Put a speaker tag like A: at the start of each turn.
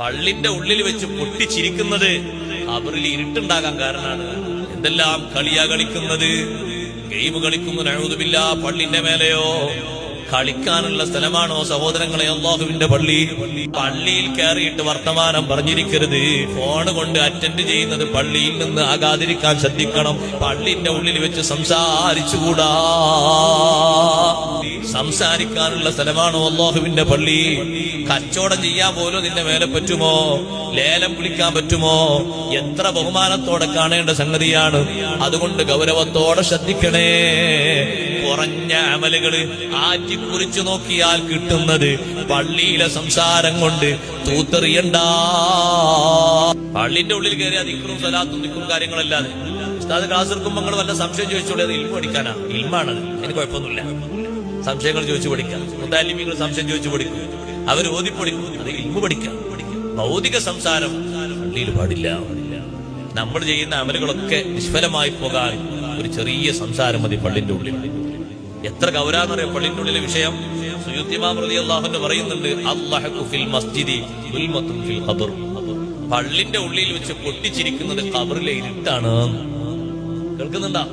A: പള്ളിന്റെ ഉള്ളിൽ വെച്ച് പൊട്ടിച്ചിരിക്കുന്നത് അവരിൽ ഇരുട്ടുണ്ടാകാൻ കാരണമാണ്. എന്തെല്ലാം കളിയാ കളിക്കുന്നത്? ഗെയിം കളിക്കുന്നു അഴുതുമില്ല പള്ളിന്റെ മേലെയോ? കളിക്കാനുള്ള സ്ഥലമാണോ സഹോദരങ്ങളെ അള്ളാഹുവിന്റെ പള്ളി? പള്ളിയിൽ കയറിയിട്ട് വർത്തമാനം പറഞ്ഞിരിക്കരുത്. ഫോൺ കൊണ്ട് അറ്റൻഡ് ചെയ്യുന്നത് പള്ളിയിൽ നിന്ന് ആകാതിരിക്കാൻ ശ്രദ്ധിക്കണം. പള്ളിന്റെ ഉള്ളിൽ വെച്ച് സംസാരിച്ചുകൂടാ. സംസാരിക്കാനുള്ള സ്ഥലമാണോ അള്ളാഹുവിന്റെ പള്ളി? കച്ചവടം ചെയ്യാൻ പോലും നിന്റെ മേലെ പറ്റുമോ? ലേലം വിളിക്കാൻ പറ്റുമോ? എത്ര ബഹുമാനത്തോടെ കാണേണ്ട സംഗതിയാണ്. അതുകൊണ്ട് ഗൗരവത്തോടെ ശ്രദ്ധിക്കണേ. കുറഞ്ഞ അമലുകൾ ആറ്റിക്കുറിച്ചു നോക്കിയാൽ കിട്ടുന്നത് പള്ളിയിലെ സംസാരം കൊണ്ട് തൂത്തെറിയണ്ട. പള്ളിന്റെ ഉള്ളിൽ കയറി അതിക്കും സലാത്തും നിൽക്കും കാര്യങ്ങളല്ലാതെ. ഉസ്താദ് ക്ലാസ് എടുക്കുമ്പോൾ നിങ്ങൾ വല്ല സംശയം ചോദിച്ചോളൂ അത് ഇൽമ പഠിക്കാനാണ്. ഇൽമാണത്. എനിക്ക് കുഴപ്പമൊന്നുമില്ല. സംശയങ്ങൾ ചോദിച്ചു പഠിക്കാം. മുത്താലിമികൾ സംശയം ചോദിച്ചു പഠിക്കും. അവർ ഓതി പഠിക്കും അത് ഇമ്പ് പഠിക്കാം. ഭൗതിക സംസാരം പള്ളിയിൽ പാടില്ല. നമ്മൾ ചെയ്യുന്ന അമലുകളൊക്കെ നിഷ്ഫലമായി പോകാൻ ഒരു ചെറിയ സംസാരം മതി പള്ളിന്റെ ഉള്ളിൽ. എത്ര ഗൗരാന്നറിയാം പള്ളിന്റെ ഉള്ളിലെ വിഷയം? പറയുന്നുണ്ട് പള്ളിന്റെ ഉള്ളിൽ വെച്ച് പൊട്ടിച്ചിരിക്കുന്നത് കബറിലെ ഇരുട്ടാണ്. കേൾക്കുന്നുണ്ടോ?